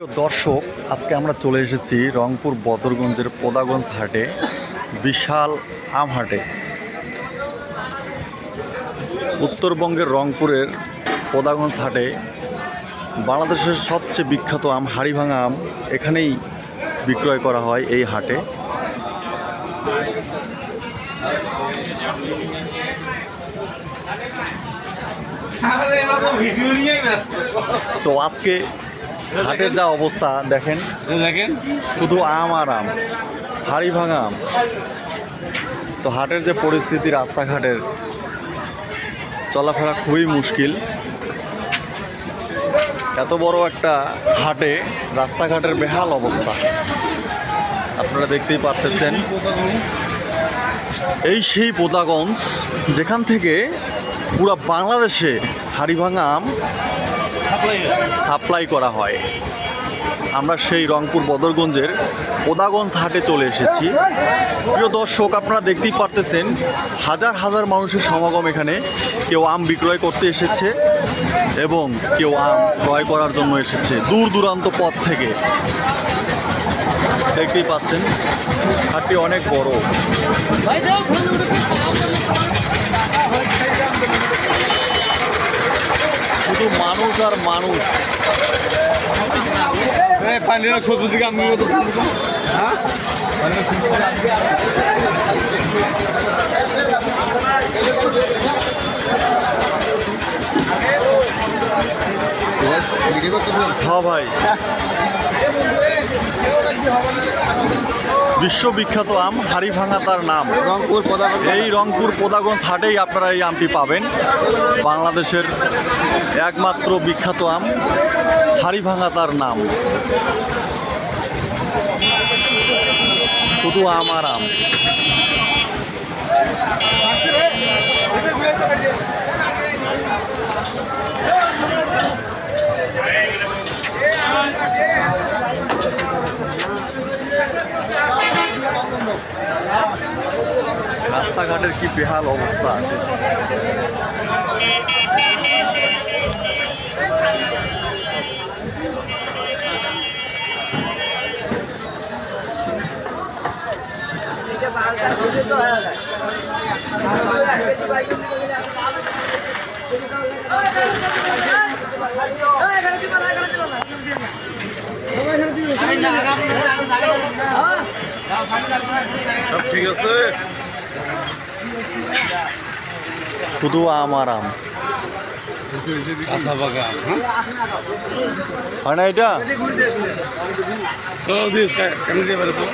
দর্শক আজকে আমরা চলে এসেছি রংপুর বদরগঞ্জের পোদাগঞ্জ হাটে বিশাল আম হাটে। উত্তরবঙ্গের রংপুরের পোদাগঞ্জ হাটে বাংলাদেশের সবচেয়ে বিখ্যাত আম হাড়িভাঙা আম এখানেই বিক্রয় করা হয় এই হাটে। তো আজকে হাটের যা অবস্থা দেখেন। দেখেন। শুধু আম আর আম হাড়ি ভাঙা আম। তো হাটের যে পরিস্থিতি রাস্তাঘাটের চলাফেরা খুবই মুশকিল। এত বড় একটা হাটে রাস্তাঘাটের বেহাল অবস্থা। আপনারা দেখতেই পারতেছেন। এই সেই বোদাগঞ্জ যেখান থেকে পুরো বাংলাদেশে হাড়িভাঙা আম সাপ্লাই করা হয়। আমরা সেই রংপুর বদরগঞ্জের ওদাগঞ্জ হাটে চলে এসেছি। প্রিয় দর্শক, আপনারা দেখতেই পারতেছেন, হাজার হাজার মানুষের সমাগম এখানে। কেউ আম বিক্রয় করতে এসেছে এবং কেউ আম ক্রয় করার জন্য এসেছে দূর দূরান্ত পথ থেকে। দেখতেই পাচ্ছেন, হাটটি অনেক বড়। মানুষ আর মানুষ। পানিরা খোঁজ বুঝি হ্যাঁ? হ্যাঁ ভাই। বিশ্ববিখ্যাত আম হাড়ি ভাঙা তার নাম। রংপুর এই রংপুর পোদাগঞ্জ হাটেই আপনারা এই আমটি পাবেন। বাংলাদেশের একমাত্র বিখ্যাত আম হাড়ি ভাঙা তার নাম। শুধু আম আর আম। রাস্তাঘাটের কি বেহাল অবস্থা আছে? সব ঠিক আছে? শুধু আম আর আম। হ্যাঁ না এটা? পারে তো